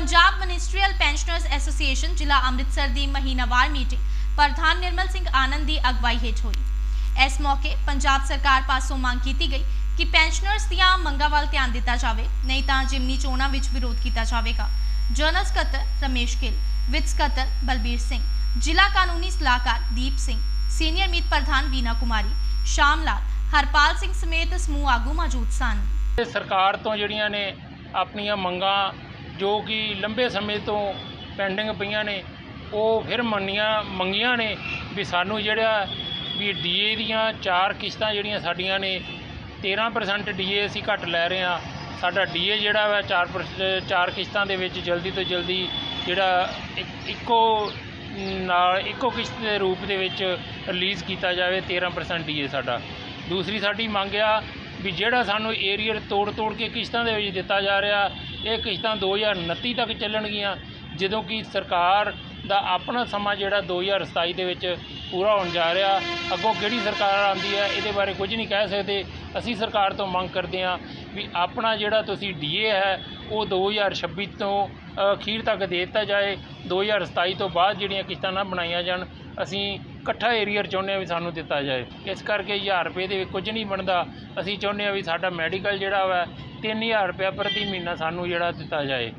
Punjab ministerial pensioners association ਜ਼ਿਲ੍ਹਾ ਅੰਮ੍ਰਿਤਸਰ ਦੀ ਮਹੀਨਾਵਾਰ meeting ਪ੍ਰਧਾਨ ਨਿਰਮਲ ਸਿੰਘ ਆਨੰਦ ਦੀ ਅਗਵਾਈ ਹੇਠ ਹੋਈ। ਇਸ ਮੌਕੇ ਪੰਜਾਬ ਸਰਕਾਰ ਪਾਸੋਂ ਮੰਗ ਕੀਤੀ ਗਈ ਕਿ ਪੈਨਸ਼ਨਰਜ਼ ਦੀਆਂ ਮੰਗਾਂ ਵੱਲ ਧਿਆਨ ਦਿੱਤਾ ਜਾਵੇ, ਨਹੀਂ ਤਾਂ ਜਿਮਨੀ ਚੋਣਾਂ ਵਿੱਚ ਵਿਰੋਧ ਕੀਤਾ ਜਾਵੇਗਾ। ਜਨਰਲ ਸਕੱਤਰ ਰਮੇਸ਼ ਗਿੱਲ, ਵਿੱਤ ਸਕੱਤਰ ਬਲਬੀਰ ਸਿੰਘ, ਜ਼ਿਲ੍ਹਾ ਕਾਨੂੰਨੀ ਸਲਾਹਕਾਰ ਦੀਪ ਸਿੰਘ ਸੀਨੀਅਰ ਮੀਤ ਪ੍ਰਧਾਨ ਵੀਨਾ ਕੁਮਾਰੀ, ਸ਼ਾਮ ਲਾਲ, ਹਰਪਾਲ ਸਿੰਘ ਸਮੇਤ ਸਮੂਹ ਆਗੂ ਮੌਜੂਦ ਸਨ। ਸਰਕਾਰ ਤੋਂ ਜਿਹੜੀਆਂ ਨੇ ਆਪਣੀਆਂ ਮੰਗਾਂ ਜੋ ਕਿ ਲੰਬੇ ਸਮੇਂ ਤੋਂ ਪੈਂਡਿੰਗ ਪਈਆਂ ਨੇ, ਉਹ ਫਿਰ ਮੰਨੀਆਂ, ਮੰਗੀਆਂ ਨੇ ਵੀ ਸਾਨੂੰ ਜਿਹੜਾ ਵੀ ਡੀਏ ਦੀਆਂ ਚਾਰ ਕਿਸ਼ਤਾਂ ਜਿਹੜੀਆਂ ਸਾਡੀਆਂ ਨੇ 13% ਡੀਏ ਅਸੀਂ ਘੱਟ ਲੈ ਰਹੇ ਹਾਂ। ਸਾਡਾ ਡੀਏ ਜਿਹੜਾ ਵਾ ਚਾਰ ਪਰ- ਚਾਰ ਕਿਸ਼ਤਾਂ ਦੇ ਵਿੱਚ ਜਲਦੀ ਤੋਂ ਜਲਦੀ ਜਿਹੜਾ ਇੱਕ- ਇੱਕੋ ਨਾਲ ਇੱਕੋ ਕਿਸ਼ਤ ਦੇ ਰੂਪ ਦੇ ਵਿੱਚ ਰਿਲੀਜ਼ ਕੀਤਾ ਜਾਵੇ 13% ਡੀਏ ਸਾਡਾ। ਦੂਸਰੀ ਸਾਡੀ ਮੰਗ ਆ ਵੀ ਜਿਹੜਾ ਸਾਨੂੰ ਏਰੀਅਰ ਤੋੜ ਤੋੜ ਕੇ ਕਿਸ਼ਤਾਂ ਦੇ ਵਿੱਚ ਦਿੱਤਾ ਜਾ ਰਿਹਾ, ਇਹ ਕਿਸ਼ਤਾਂ 2029 ਤੱਕ ਚੱਲਣਗੀਆਂ। ਜਦੋਂ ਕਿ ਸਰਕਾਰ ਦਾ ਆਪਣਾ ਸਮਾਂ ਜਿਹੜਾ 2027 ਦੇ ਵਿੱਚ ਪੂਰਾ ਹੋਣ ਜਾ ਰਿਹਾ, ਅੱਗੋਂ ਕਿਹੜੀ ਸਰਕਾਰ ਆਉਂਦੀ ਹੈ, ਇਹਦੇ ਬਾਰੇ ਕੁਝ ਨਹੀਂ ਕਹਿ ਸਕਦੇ। ਅਸੀਂ ਸਰਕਾਰ ਤੋਂ ਮੰਗ ਕਰਦੇ ਹਾਂ ਵੀ ਆਪਣਾ ਜਿਹੜਾ ਤੁਸੀਂ ਡੀਏ ਹੈ ਉਹ 2026 ਤੋਂ ਅਖੀਰ ਤੱਕ ਦੇ ਦਿੱਤਾ ਜਾਏ। 2027 ਤੋਂ ਬਾਅਦ ਜਿਹੜੀਆਂ ਕਿਸ਼ਤਾਂ ਨਾ ਬਣਾਈਆਂ ਜਾਣ, ਅਸੀਂ ਇਕੱਠਾ ਏਰੀਅਰ ਚਾਹੁੰਦੇ ਹਾਂ ਵੀ ਸਾਨੂੰ ਦਿੱਤਾ ਜਾਏ। ਇਸ ਕਰਕੇ 1000 ਰੁਪਏ ਦੇ ਕੁਝ ਨਹੀਂ ਬਣਦਾ। ਅਸੀਂ ਚਾਹੁੰਦੇ ਹਾਂ ਵੀ ਸਾਡਾ ਮੈਡੀਕਲ ਜਿਹੜਾ ਵਾ 3000 ਰੁਪਏ ਪ੍ਰਤੀ ਮਹੀਨਾ ਸਾਨੂੰ ਜਿਹੜਾ ਦਿੱਤਾ ਜਾਏ।